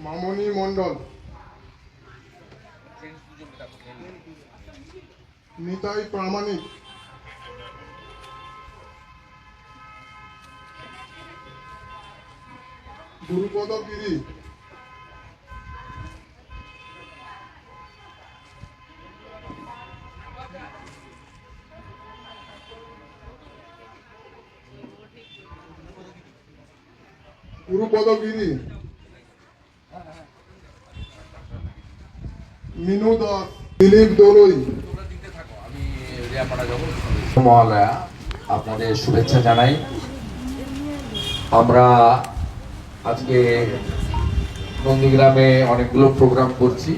মামনি মণ্ডল। নিতাই প্রামাণিক। গুরুপদ গিরি। গুরুপদ গিরি। মিনু দাস দিলীপ আপনাদের শুভেচ্ছা জানাই। আমরা আজকে নন্দীগ্রামে অনেকগুলো প্রোগ্রাম করছি।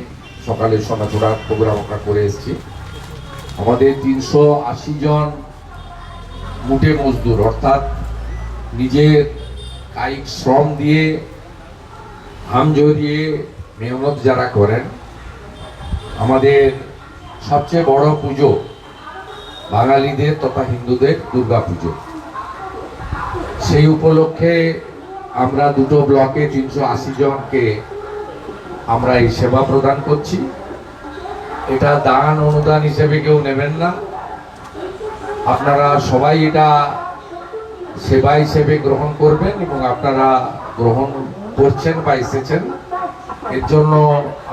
সকালে সোনাচূড়া প্রোগ্রাম আমরা করে এসেছি। আমাদের তিনশো আশি জন মুটে মজদুর, অর্থাৎ নিজের কায়িক শ্রম দিয়ে হাম জড়িয়ে মেহনত যারা করেন আমাদের সবচেয়ে বড় পুজো বাঙালিদের তথা হিন্দুদের দুর্গা পুজো। সেই উপলক্ষে আমরা দুটো ব্লকে তিনশো আশি জনকে আমরা এই সেবা প্রদান করছি। এটা দান অনুদান হিসেবে কেউ নেবেন না। আপনারা সবাই এটা সেবা হিসেবে গ্রহণ করবেন এবং আপনারা গ্রহণ করছেন বা এসেছেন। এর জন্য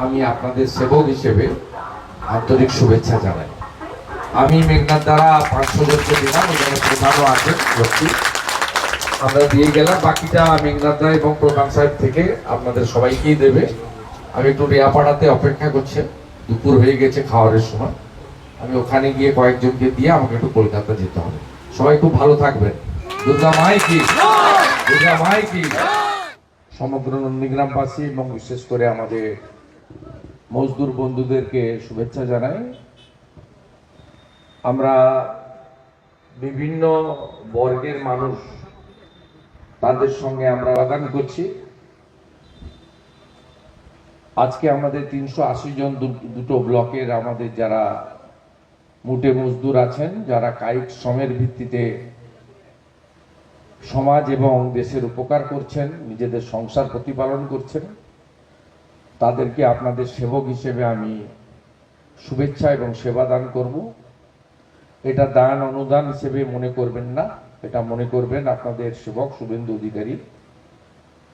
আমি আপনাদের সেবক হিসেবে আন্তরিক শুভেচ্ছা জানাই। আমি মেঘনাথ দ্বারা পাঁচশো জনকে দিলাম, এখানে প্রধানও আছেন সত্যি আমরা দিয়ে গেলাম, বাকিটা মেঘনাথ দা এবং প্রধান সাহেব থেকে আপনাদের সবাইকেই দেবে। আমি একটু রেয়াপাড়াতে অপেক্ষা করছে, দুপুর হয়ে গেছে খাওয়ারের সময়। আমি ওখানে গিয়ে কয়েকজনকে দিয়ে আমাকে একটু কলকাতা যেতে হবে। সবাই খুব ভালো থাকবেন। দুর্গা মাই কি? দুর্গা মাই কি? সমগ্র নন্দীগ্রামবাসী এবং বিশেষ করে আমাদের মজদুর বন্ধুদেরকে শুভেচ্ছা জানাই। আমরা বিভিন্ন বর্গের মানুষ তাদের সঙ্গে আমরা বাগান করছি। আজকে আমাদের তিনশো আশি জন দুটো ব্লকের আমাদের যারা মুটে মজদুর আছেন, যারা কায়িক শ্রমের ভিত্তিতে সমাজ এবং দেশের উপকার করছেন, নিজেদের সংসার প্রতিপালন করছেন। তাদেরকে আপনাদের সেবক হিসেবে আমি শুভেচ্ছা এবং সেবা দান করব। এটা দান অনুদান হিসেবে মনে করবেন না, এটা মনে করবেন আপনাদের সেবক শুভেন্দু অধিকারী।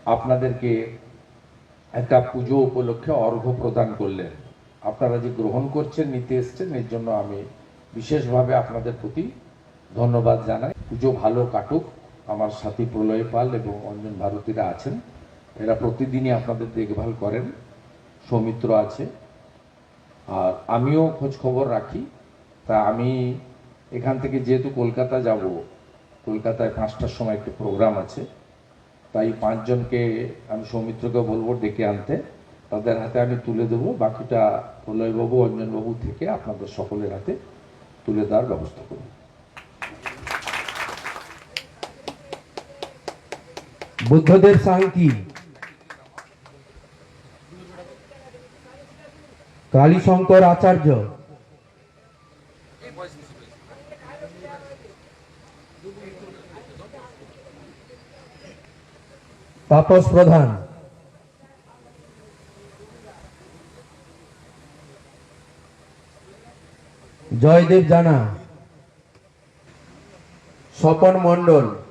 আপনাদেরকে একটা পুজো উপলক্ষে অর্ঘ্য প্রদান করলেন। আপনারা যে গ্রহণ করছেন, নিতে এসছেন, এর জন্য আমি বিশেষভাবে আপনাদের প্রতি ধন্যবাদ জানাই। পুজো ভালো কাটুক। আমার সাথী প্রলয় পাল এবং অঞ্জন ভারতীরা আছেন। এরা প্রতিদিনই আপনাদের দেখভাল করেন। সৌমিত্র আছে। আর আমিও খোঁজ খবর রাখি। তা আমি এখান থেকে যেহেতু কলকাতা যাব, কলকাতায় পাঁচটার সময় একটি প্রোগ্রাম আছে। তাই পাঁচজনকে আমি সৌমিত্রকে বলব ডেকে আনতে। তাদের হাতে আমি তুলে দেবো। বাকিটা প্রলয়বাবু, অঞ্জনবাবু থেকে আপনাদের সকলের হাতে তুলে দেওয়ার ব্যবস্থা করব। বুদ্ধদেব সাঁইতি কালীশঙ্কর আচার্য। তাপস প্রধান। জয়দেব জানা। স্বপন মণ্ডল।